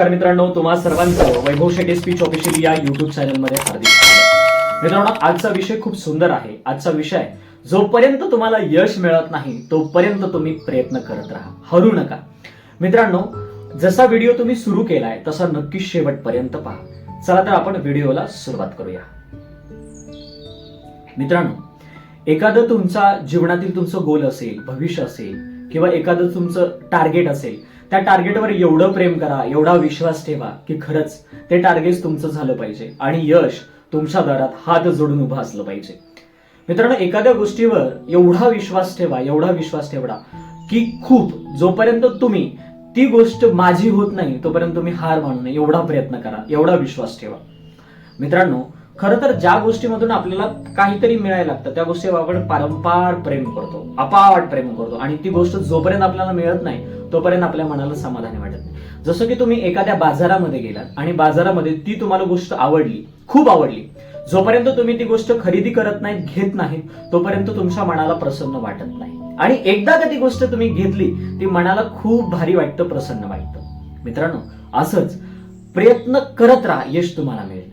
नमस्कार मित्रांनो तुम्हा सर्वांचं वैभव शेटे स्पीच ऑफिशियल या युट्यूब चॅनलमध्ये हार्दिक स्वागत. मित्रांनो आजचा विषय खूप सुंदर आहे. आजचा विषय जोपर्यंत तुम्हाला यश मिळत नाही तोपर्यंत तुम्ही प्रयत्न करत राहा. हरू नका. मित्रांनो जसा व्हिडिओ तुम्ही सुरू केलाय तसा नक्की शेवटपर्यंत पहा. चला तर आपण व्हिडिओला सुरुवात करूया. मित्रांनो एखादं तुमचा जीवनातील तुमचं गोल असेल भविष्य असेल किंवा एखादं तुमचं टार्गेट असेल त्या टार्गेटवर एवढं प्रेम करा एवढा विश्वास ठेवा की खरंच ते टार्गेट तुमचं झालं पाहिजे. आणि यश तुमच्या दारात हात जोडून उभं असलं पाहिजे. मित्रांनो एखाद्या गोष्टीवर एवढा विश्वास ठेवा एवढा विश्वास ठेवडा की खूप जोपर्यंत तुम्ही ती गोष्ट माझी होत नाही तोपर्यंत तुम्ही हार मानू नये. एवढा प्रयत्न करा एवढा विश्वास ठेवा. मित्रांनो खरं तर ज्या गोष्टीमधून आपल्याला काहीतरी मिळायला लागतं त्या गोष्टीवर आपण पारंपार प्रेम करतो अपावाट प्रेम करतो. आणि ती गोष्ट जोपर्यंत आपल्याला मिळत नाही तोपर्यंत आपल्या मनाला समाधानी वाटत नाही. जसं की तुम्ही एखाद्या बाजारामध्ये गेलात आणि बाजारामध्ये ती तुम्हाला गोष्ट आवडली खूप आवडली. जोपर्यंत तुम्ही ती गोष्ट खरेदी करत नाहीत घेत नाहीत तोपर्यंत तुमच्या मनाला प्रसन्न वाटत नाही. आणि एकदा का ती गोष्ट तुम्ही घेतली ती मनाला खूप भारी वाटतं प्रसन्न वाटतं. मित्रांनो असंच प्रयत्न करत राहा यश तुम्हाला मिळेल.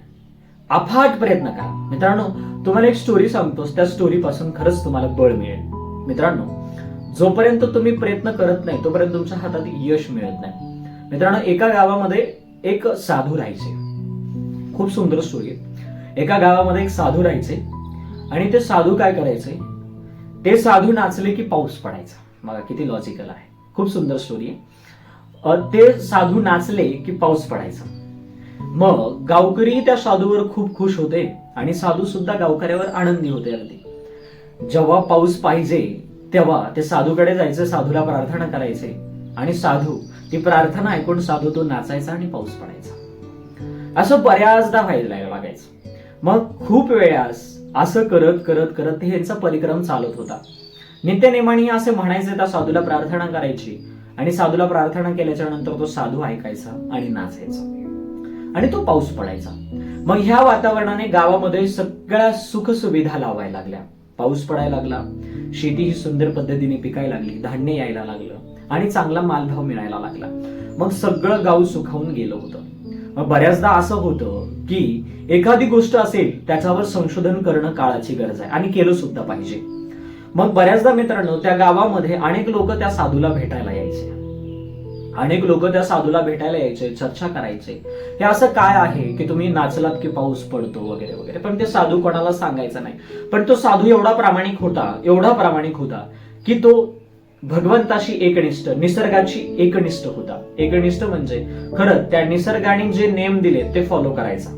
अफाट प्रयत्न करा. मित्रांनो तुम्हाला एक स्टोरी सांगतोस त्या स्टोरी पासून खरंच तुम्हाला बळ मिळेल. मित्रांनो जोपर्यंत तुम्ही प्रयत्न करत नाही तोपर्यंत तुमच्या हातात यश मिळत नाही. मित्रांनो एका गावामध्ये एक साधू राहायचे. खूप सुंदर स्टोरी आहे. एका गावामध्ये एक साधू राहायचे आणि ते साधू काय करायचे? ते साधू नाचले की पाऊस पडायचा. बघा किती लॉजिकल आहे. खूप सुंदर स्टोरी आहे. ते साधू नाचले की पाऊस पडायचा. मग गावकरी त्या साधूवर खूप खुश होते आणि साधू सुद्धा गावकऱ्यावर आनंदी होते अगदी. जेव्हा पाऊस पाहिजे तेव्हा ते साधूकडे जायचे साधूला प्रार्थना करायचे. आणि साधू ती प्रार्थना ऐकून साधू तो नाचायचा आणि पाऊस पडायचा. असं बऱ्याचदा व्हायला लागायचं मग खूप वेळास असं करत करत करत ते यांचा परिक्रम चालत होता. नित्यनेमाने असे म्हणायचे त्या साधूला प्रार्थना करायची. आणि साधूला प्रार्थना केल्याच्यानंतर तो साधू ऐकायचा आणि नाचायचा. आणि तो पाऊस पडायचा. मग ह्या वातावरणाने गावामध्ये सगळ्या सुख सुविधा लावायला लागल्या. पाऊस पडायला लागला. शेती ही सुंदर पद्धतीने पिकायला लागली. धान्य यायला लागलं. आणि चांगला मालभाव मिळायला लागला. मग सगळं गाव सुखावून गेलं होतं. मग बऱ्याचदा असं होतं की एखादी गोष्ट असेल त्याच्यावर संशोधन करणं काळाची गरज आहे. आणि केलं सुद्धा पाहिजे. मग बऱ्याचदा मित्रांनो त्या गावामध्ये अनेक लोक त्या साधूला भेटायला यायचे. अनेक लोक त्या साधूला भेटायला यायचे चर्चा करायचे. हे असं काय आहे की तुम्ही नाचलात की पाऊस पडतो वगैरे वगैरे. पण ते साधू कोणाला सांगायचं नाही. पण तो साधू एवढा प्रामाणिक होता एवढा प्रामाणिक होता की तो भगवंताशी एकनिष्ठ निसर्गाची एकनिष्ठ होता. एकनिष्ठ म्हणजे खरं त्या निसर्गाने जे नेम दिले ते फॉलो करायचा.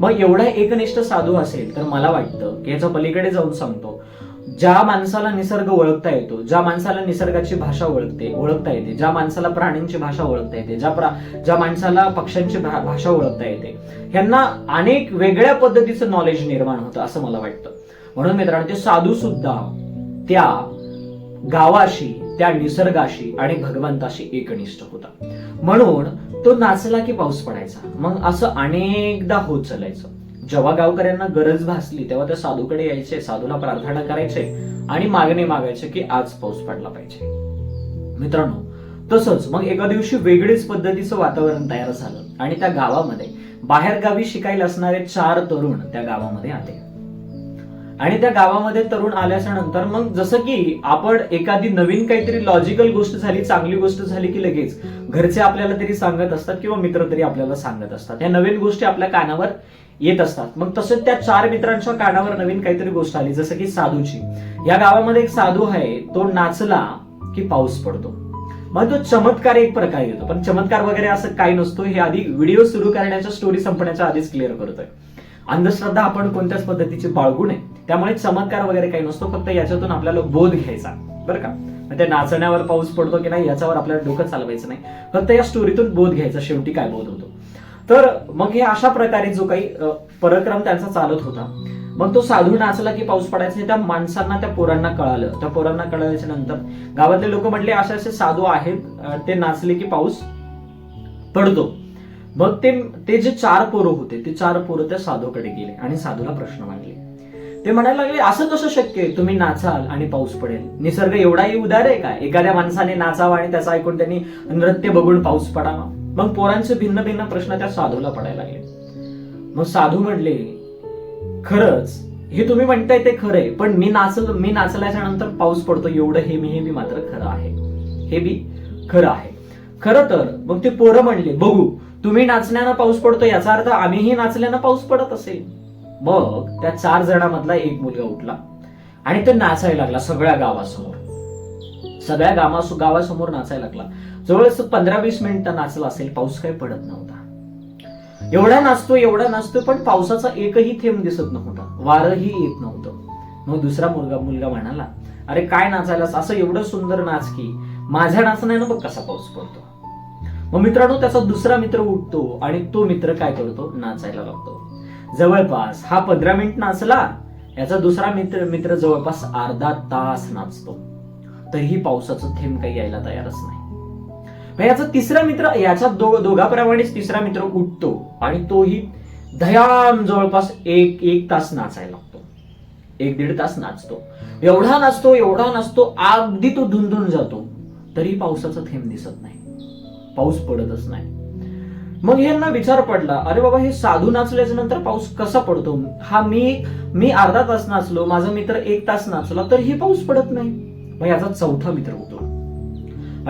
मग एवढा एकनिष्ठ साधू असेल तर मला वाटतं की याच्या पलीकडे जाऊन सांगतो. ज्या माणसाला निसर्ग ओळखता येतो ज्या माणसाला निसर्गाची भाषा ओळखते ओळखता येते ज्या माणसाला प्राण्यांची भाषा ओळखता येते ज्या प्रा ज्या माणसाला पक्ष्यांची भाषा ओळखता येते ह्यांना अनेक वेगळ्या पद्धतीचं नॉलेज निर्माण होतं असं मला वाटतं. म्हणून मित्रांनो ते साधू सुद्धा त्या गावाशी त्या निसर्गाशी आणि भगवंताशी एकनिष्ठ होता. म्हणून तो नाचला की पाऊस पडायचा. मग असं अनेकदा होत चालायचं. जेव्हा गावकऱ्यांना गरज भासली तेव्हा त्या साधूकडे यायचे साधूला प्रार्थना करायचे आणि मागणे मागायचे की आज पाऊस पडला पाहिजे. मित्रांनो तसंच मग एका दिवशी वेगळीच पद्धतीचं वातावरण तयार झालं आणि त्या गावामध्ये बाहेर गावी शिकायला असणारे चार तरुण त्या गावामध्ये आले. आणि त्या गावामध्ये तरुण आल्याच्यानंतर मग जसं की आपण एखादी नवीन काहीतरी लॉजिकल गोष्ट झाली चांगली गोष्ट झाली की लगेच घरचे आपल्याला तरी सांगत असतात किंवा मित्र तरी आपल्याला सांगत असतात. या नवीन गोष्टी आपल्या कानावर येत असतात. मग तसंच त्या चार मित्रांच्या कानावर नवीन काहीतरी गोष्ट आली जसं की साधूची. या गावामध्ये एक साधू आहे तो नाचला की पाऊस पडतो. मग तो चमत्कार एक प्रकार येतो. पण चमत्कार वगैरे असं काही नसतो. हे आधी व्हिडिओ सुरू करण्याच्या स्टोरी संपण्याच्या आधीच क्लिअर करतोय. अंधश्रद्धा आपण कोणत्याच पद्धतीची बाळगू नये. त्यामुळे चमत्कार वगैरे काही नसतो. फक्त याच्यातून आपल्याला बोध घ्यायचा. बरं का? मग त्या नाचण्यावर पाऊस पडतो की नाही याच्यावर आपल्याला डोकं चालवायचं नाही. फक्त या स्टोरीतून बोध घ्यायचा. शेवटी काय बोध होतो? तर मग हे अशा प्रकारे जो काही परक्रम त्यांचा चालत होता. मग तो साधू नाचला की पाऊस पडायचा त्या माणसांना त्या पोरांना कळालं. त्या पोरांना कळाल्याच्या नंतर गावातले लोक म्हटले असे असे साधू आहेत ते नाचले की पाऊस पडतो. मग ते ते जे चार पोरं होते ते चार पोरं त्या साधूकडे गेले आणि साधूला प्रश्न मांडले. ते म्हणायला लागले असं कसं शक्य आहे? तुम्ही नाचाल आणि पाऊस पडेल. निसर्ग एवढाही उदार आहे का? एखाद्या माणसाने नाचावा आणि त्याचा ऐकून त्यांनी नृत्य बघून पाऊस पडावा. मग पोरांचे भिन्न भिन्न प्रश्न त्या साधूला पडायला लागले. मग साधू म्हणले खरंच हे तुम्ही म्हणताय ते खरंय पण मी नाचल मी नाचल्याच्या नंतर पाऊस पडतो एवढं हे मी हे बी मात्र खरं आहे. हे बी खरं आहे. खरं तर मग ते पोरं म्हणले बघू तुम्ही नाचण्यानं पाऊस पडतो याचा अर्थ आम्हीही नाचल्यानं पाऊस पडत असेल. मग त्या चार जणांमधला एक मुलगा उठला आणि तो नाचायला लागला सगळ्या गावासमोर. सगळ्या गावा गावासमोर नाचायला लागला. जवळच पंधरा वीस मिनिटं नाचला असेल पाऊस काही पडत नव्हता. एवढा नाचतो एवढा नाचतो पण पावसाचा एकही थेंब दिसत नव्हता. वारही येत नव्हतं. मग दुसरा मुलगा मुलगा म्हणाला अरे काय नाचायलास? असं एवढं सुंदर नाच की माझ्या नाचण्यानं बघ कसा पाऊस पडतो. मग मित्रांनो त्याचा दुसरा मित्र उठतो आणि तो मित्र काय करतो? नाचायला लागतो. जवळपास हा पंधरा मिनिट नाचला याचा दुसरा मित्र मित्र जवळपास अर्धा तास नाचतो. तरीही पावसाचं थेंब काही यायला तयारच नाही. याचा तिसरा मित्र याच्या दो दोघाप्रमाणेच तिसरा मित्र उठतो आणि तोही दयाम जवळपास एक एक तास नाचायला लागतो. एक दीड तास नाचतो. एवढा नाचतो एवढा नाचतो अगदी तो धुंधून जातो. तरी पावसाचा थेंब दिसत नाही. पाऊस पडतच नाही. मग यांना विचार पडला अरे बाबा हे साधू नाचल्याच्या नंतर पाऊस कसा पडतो? हा मी मी अर्धा तास नाचलो माझा मित्र एक तास नाचला तर हे पाऊस पडत नाही. मग याचा चौथा मित्र होतो.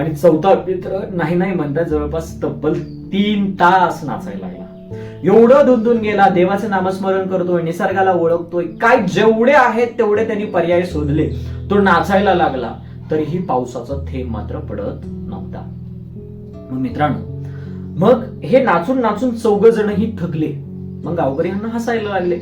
आणि चौथा मित्र नाही नाही म्हणता जवळपास तब्बल तीन तास नाचायला लागला. एवढं धुंदून गेला देवाचे नामस्मरण करतोय निसर्गाला ओळखतोय. काय जेवढे आहेत तेवढे त्यांनी पर्याय शोधले. तो नाचायला लागला तरीही पावसाचा थेंब मात्र पडत नव्हता. मग मित्रांनो मग हे नाचून नाचून चौघ जणही थकले. मग गावकरी यांना हसायला लागले.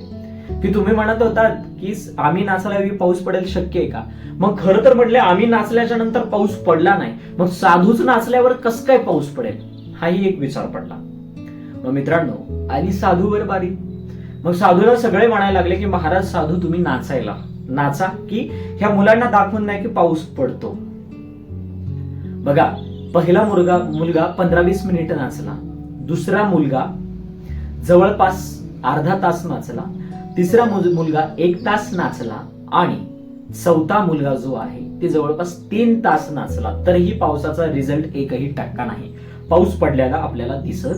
की तुम्ही म्हणत होतात की आम्ही नाचायला पाऊस पडेल शक्य आहे का? मग खरं तर म्हटले आम्ही नाचल्याच्या नंतर पाऊस पडला नाही. मग साधूच नाचल्यावर कस काय पाऊस पडेल? हाही एक विचार पडला. मग मित्रांनो आली साधूवर बारी. मग साधूला सगळे म्हणायला लागले की महाराज साधू तुम्ही नाचायला. नाचा की ह्या मुलांना दाखवून नाही की पाऊस पडतो. बघा पहिला मुलगा मुलगा पंधरा वीस मिनिट नाचला. दुसरा मुलगा जवळपास अर्धा तास नाचला. तिसरा मुल- मुलगा एक तास नाचला आणि चौथा मुलगा जो आहे ते जवळपास तीन तास नाचला. तरीही पावसाचा रिझल्ट एकही टक्का नाही. पाऊस पडल्याला आपल्याला दिसत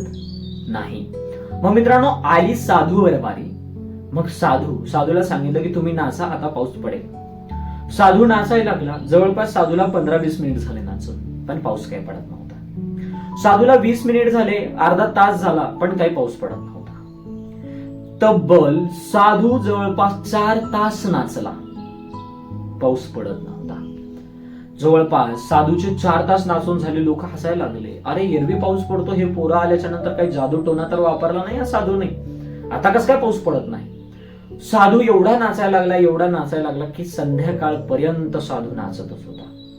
नाही. मग मित्रांनो आली साधू वरवारी मग साधू साधूला सांगितलं की तुम्ही नाचा आता पाऊस पडेल. साधू नाचायला लागला. जवळपास साधूला पंधरा वीस मिनिट झाले नाचून पण पाऊस काही पडत नव्हता. साधूला वीस मिनिट झाले अर्धा तास झाला पण काही पाऊस पडत नव्हता. तब्बल साधू जवळपास चार तास नाचला. पाऊस पडत नव्हता. जवळपास साधूचे चार तास नाचून झाले लोक हसायला लागले. अरे एरवी पाऊस पडतो हे पोरं आल्याच्यानंतर काही जादू टोना तर वापरला नाही या साधूने. आता कसं काय पाऊस पडत नाही? साधू एवढा नाचायला लागला एवढा नाचायला लागला की संध्याकाळपर्यंत साधू नाचतच होता.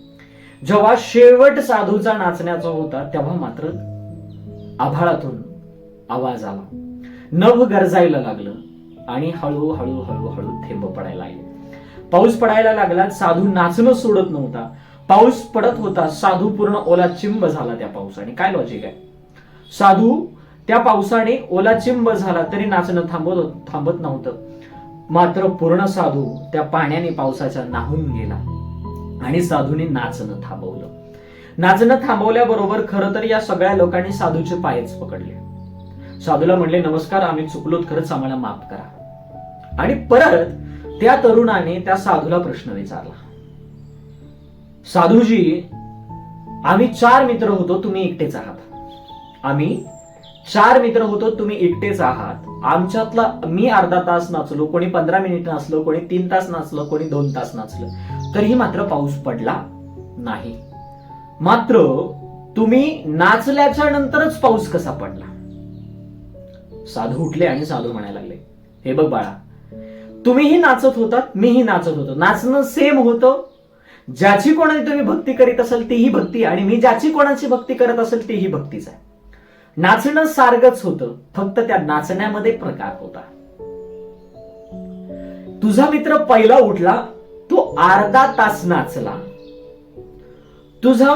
जेव्हा शेवट साधूचा नाचण्याचा होता तेव्हा मात्र आभाळातून आवाज आला. नभ गरजायला लागलं आणि हळूहळू हळूहळू थेंब पडायला लागले. पाऊस पडायला लागला साधू नाचणं सोडत नव्हता. पाऊस पडत होता साधू पूर्ण ओला चिंब झाला त्या पावसाने. काय लॉजिक आहे? साधू त्या पावसाने ओला चिंब झाला तरी नाचणं थांबत थांबत नव्हतं. मात्र पूर्ण साधू त्या पाण्याने पावसाच्या नाहून गेला आणि साधूने नाचणं थांबवलं. नाचणं थांबवल्याबरोबर खरं तर या सगळ्या लोकांनी साधूचे पायच पकडले. साधूला म्हणले नमस्कार आम्ही चुकलोत खरंच आम्हाला माफ करा. आणि परत त्या तरुणाने त्या साधूला प्रश्न विचारला. साधूजी आम्ही चार मित्र होतो तुम्ही एकटेच आहात. आम्ही चार मित्र होतो तुम्ही एकटेच आहात. आमच्यातला मी अर्धा तास नाचलो कोणी पंधरा मिनिट नाचलो कोणी तीन तास नाचलो कोणी दोन तास नाचलं. तरीही मात्र पाऊस पडला नाही. मात्र तुम्ही नाचल्याच्या नंतरच पाऊस कसा पडला? साधू उठले आणि साधू म्हणायला लागले हे बघ बाळा तुम्हीही नाचत होतात मीही नाचत होतो. नाचणं सेम होतं. ज्याची कोणाची तुम्ही भक्ती करीत असाल तीही भक्ती आणि मी ज्याची कोणाची भक्ती करत असेल तीही भक्तीच आहे. नाचणं सारखंच होतं. फक्त त्या नाचण्यामध्ये प्रकार होता. तुझा मित्र पहिला उठला तो अर्धा तास नाचला. तुझा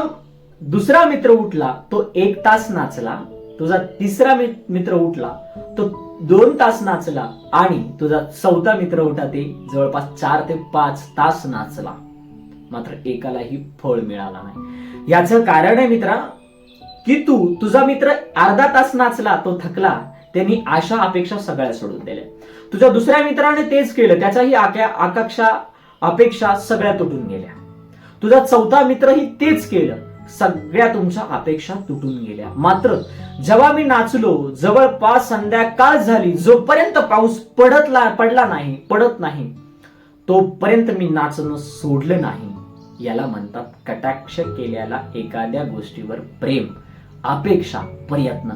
दुसरा मित्र उठला तो एक तास नाचला. तुझा तिसरा मित्र उठला तो दोन तास नाचला आणि तुझा चौथा मित्र उठा ते जवळपास चार ते पाच तास नाचला. मात्र एकालाही फळ मिळाला नाही. याचं कारण आहे मित्रा की तू तुझा मित्र अर्धा तास नाचला तो थकला त्यांनी आशा अपेक्षा सगळ्या सोडून दिल्या. तुझ्या दुसऱ्या मित्राने तेच केलं त्याच्याही आक्या आकांक्षा अपेक्षा सगळ्या तुटून गेल्या. तुझा चौथा मित्रही तेच केलं. सगळ्या तुमच्या अपेक्षा तुटून गेल्या. मात्र जेव्हा मी नाचलो जवळपास संध्याकाळ झाली जोपर्यंत पाऊस पडतला पडला नाही पडत नाही तोपर्यंत मी नाचणं सोडलं नाही. याला म्हणतात कटाक्ष केल्याला एखाद्या गोष्टीवर प्रेम अपेक्षा प्रयत्न.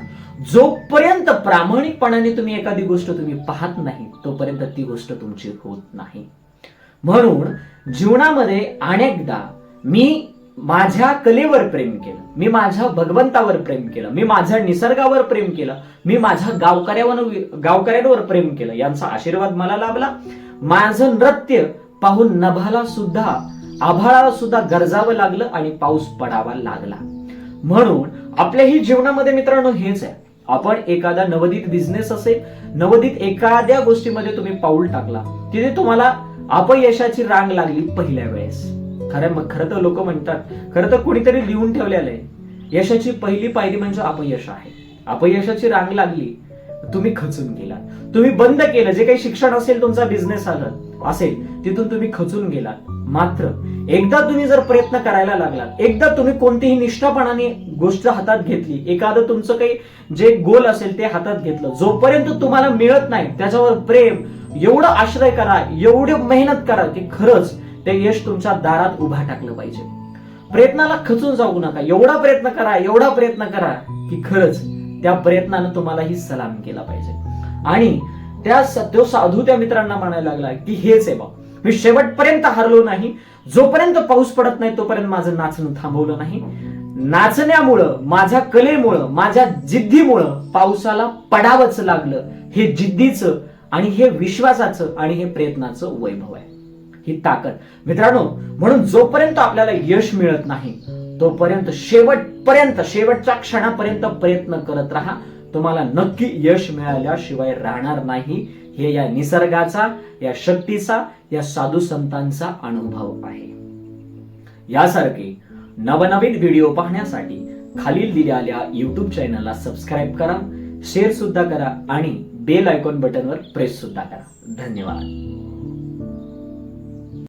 जोपर्यंत प्रामाणिकपणाने तुम्ही एखादी गोष्ट तुम्ही पाहत नाही तोपर्यंत ती गोष्ट तुमची होत नाही. म्हणून जीवनामध्ये अनेकदा मी माझ्या कलेवर प्रेम केलं. मी माझ्या भगवंतावर प्रेम केलं. मी माझ्या निसर्गावर प्रेम केलं. मी माझ्या गावकऱ्यावर गावकऱ्यांवर प्रेम केलं. यांचा आशीर्वाद मला लाभला. माझं नृत्य पाहून नभाला सुद्धा आभाळाला सुद्धा गरजावं लागलं आणि पाऊस पडावा लागला. म्हणून आपल्याही जीवनामध्ये मित्रांनो हेच आहे. आपण एखादा नवोदित बिझनेस असेल नवोदित एखाद्या गोष्टीमध्ये तुम्ही पाऊल टाकला तिथे तुम्हाला अपयशाची रांग लागली पहिल्या वेळेस. खरं मग खरं तर लोक म्हणतात खरं तर कुणीतरी लिहून ठेवलेलं आहे. यशाची पहिली पायरी म्हणजे अपयश आहे. अपयशाची रांग लागली तुम्ही खचून गेला तुम्ही बंद केलं जे काही शिक्षण असेल तुमचा बिझनेस आलं असेल तिथून तुम्ही खचून गेला मात्र एकदा तुम्ही जर प्रयत्न करायला लागलात एकदा तुम्ही कोणतीही निष्ठापणाने गोष्ट हातात घेतली एखादं तुमचं काही जे गोल असेल ते हातात घेतलं जोपर्यंत तुम्हाला मिळत नाही त्याच्यावर प्रेम एवढं आश्रय करा एवढी मेहनत करा की खरंच ते यश तुमच्या दारात उभा टाकलं पाहिजे. प्रयत्नाला खचून जाऊ नका. एवढा प्रयत्न करा एवढा प्रयत्न करा की खरंच त्या प्रयत्नानं तुम्हालाही सलाम केला पाहिजे. आणि त्या तो साधू त्या मित्रांना म्हणायला लागला की हेच आहे बा मी शेवटपर्यंत हारलो नाही. जोपर्यंत पाऊस पडत नाही तोपर्यंत माझं नाचणं थांबवलं नाही. नाचण्यामुळं माझ्या कलेमुळं माझ्या जिद्दीमुळं पावसाला पडावंच लागलं. हे जिद्दीचं आणि हे विश्वासाचं आणि हे प्रयत्नाचं वैभव आहे. ही ताकद. मित्रांनो म्हणून जोपर्यंत आपल्याला यश मिळत नाही तोपर्यंत शेवटपर्यंत शेवटच्या क्षणापर्यंत प्रयत्न करत राहा. तुम्हाला नक्की यश मिळाल्याशिवाय राहणार नाही. हे या निसर्गाचा या शक्तीचा या साधू संतांचा अनुभव आहे. यासारखे नवनवीन व्हिडिओ पाहण्यासाठी खालील दिलेल्या युट्यूब चॅनलला सबस्क्राईब करा शेअर सुद्धा करा आणि बेल आयकॉन बटनवर प्रेस सुद्धा करा. धन्यवाद.